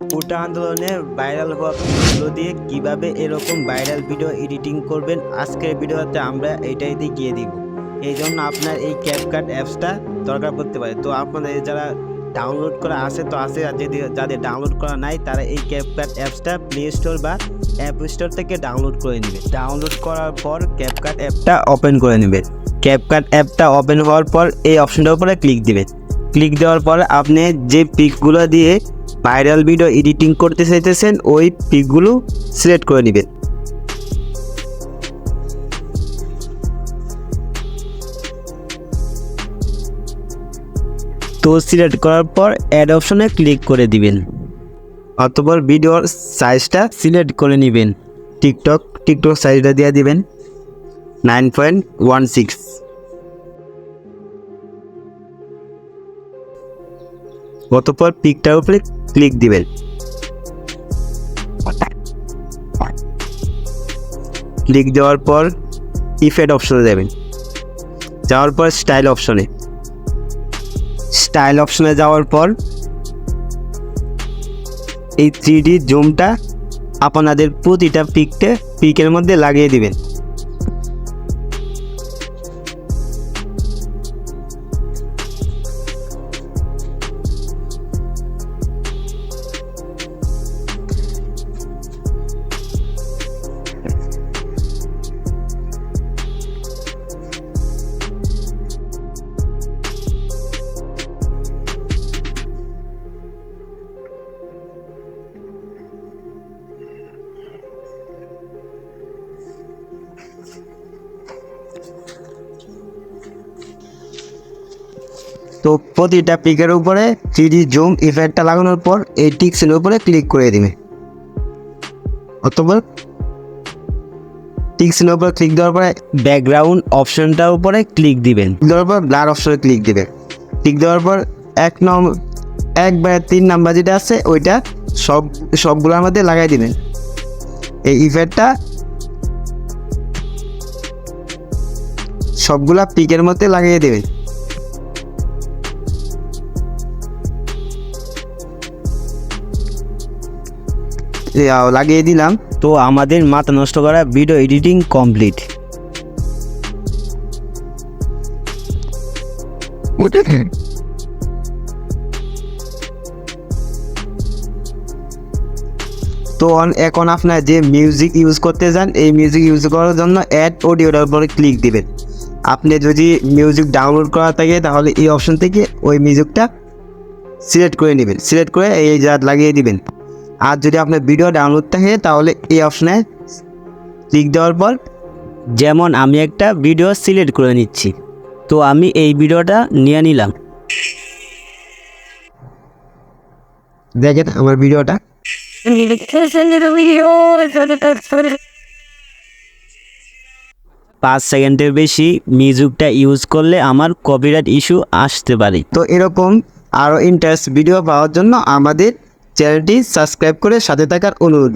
কোটা আন্দোলনে ভাইরাল হওয়া ভিডিও দিয়ে কীভাবে এরকম ভাইরাল ভিডিও এডিটিং করবেন আজকের ভিডিওতে আমরা এটাই দেখিয়ে দিব। এই জন্য আপনার এই ক্যাপকাট অ্যাপসটা দরকার পড়তে পারে। তো আপনাদের যারা ডাউনলোড করা আছে, তো আছে, আর যদি যাদের ডাউনলোড করা নাই, তারা এই ক্যাপকাট অ্যাপসটা প্লে স্টোর বা অ্যাপ স্টোর থেকে ডাউনলোড করে নেবে। ডাউনলোড করার পর ক্যাপকাট অ্যাপটা ওপেন করে নেবেন ক্যাপকাট অ্যাপটা ওপেন হওয়ার পর এই অপশনটার উপরে ক্লিক দিবেন ক্লিক দেওয়ার পর আপনি যে পিকগুলো দিয়ে ভাইরাল ভিডিও এডিটিং করতে চাইতেছেন, ওই পিকগুলো সিলেক্ট করে নেবেন। তো সিলেক্ট করার পর অ্যাড অপশনে ক্লিক করে দিবেন। অতপর ভিডিওর সাইজটা সিলেক্ট করে নেবেন। টিকটক টিকটক সাইজটা দিয়ে দিবেন। Nine point one six. অতপর পিকটার উপরে ক্লিক দিবেন। ক্লিক দেওয়ার পর ইফেক্ট অপশনে যাবেন। যাওয়ার পর স্টাইল অপশনে স্টাইল অপশনে যাওয়ার পর এই থ্রি জুমটা আপনাদের প্রতিটা পিকটে পিকের মধ্যে লাগিয়ে দিবেন। তো প্রতিটা পিকের উপরে থ্রি জুম ইফেক্টটা লাগানোর পর এই টিক্সের উপরে ক্লিক করে দিবে। অথবা টিক্সের উপরে ক্লিক দেওয়ার পরে ব্যাকগ্রাউন্ড অপশনটার উপরে ক্লিক দিবেন। দেওয়ার পর ব্লার অপশনে ক্লিক দিবেন ক্লিক দেওয়ার পর এক নম, এক বা তিন নাম্বার যেটা আছে, ওইটা সব সবগুলোর মধ্যে লাগাই দিবেন। এই ইফেক্টটা সবগুলা পিকের মধ্যে লাগিয়ে দেবেন। লাগিয়ে দিলাম। তো আমাদের মাথা নষ্ট করা ভিডিও এডিটিং কমপ্লিট তো এখন আপনার যে মিউজিক ইউজ করতে চান এই মিউজিক ইউজ করার জন্য অ্যাড অডিওটার উপরে ক্লিক দিবেন। আপনি যদি মিউজিক ডাউনলোড করা থাকে তাহলে এই অপশন থেকে ওই মিউজিকটা সিলেক্ট করে নেবেন। সিলেক্ট করে এই যা লাগিয়ে দিবেন। আর যদি আপনার ভিডিও ডাউনলোড থাকে, তাহলে এই অপশনে ক্লিক দেওয়ার পর যেমন আমি একটা ভিডিও সিলেক্ট করে নিচ্ছি, তো আমি এই ভিডিওটা নিয়ে নিলাম। দেখেন আমার ভিডিওটা পাঁচ সেকেন্ডের বেশি মিউজিকটা ইউজ করলে আমার কপিরাইট ইস্যু আসতে পারে। তো এরকম আরও ইন্টারেস্ট ভিডিও পাওয়ার জন্য আমাদের চ্যানেলটি সাবস্ক্রাইব করে সাথে থাকার অনুরোধ।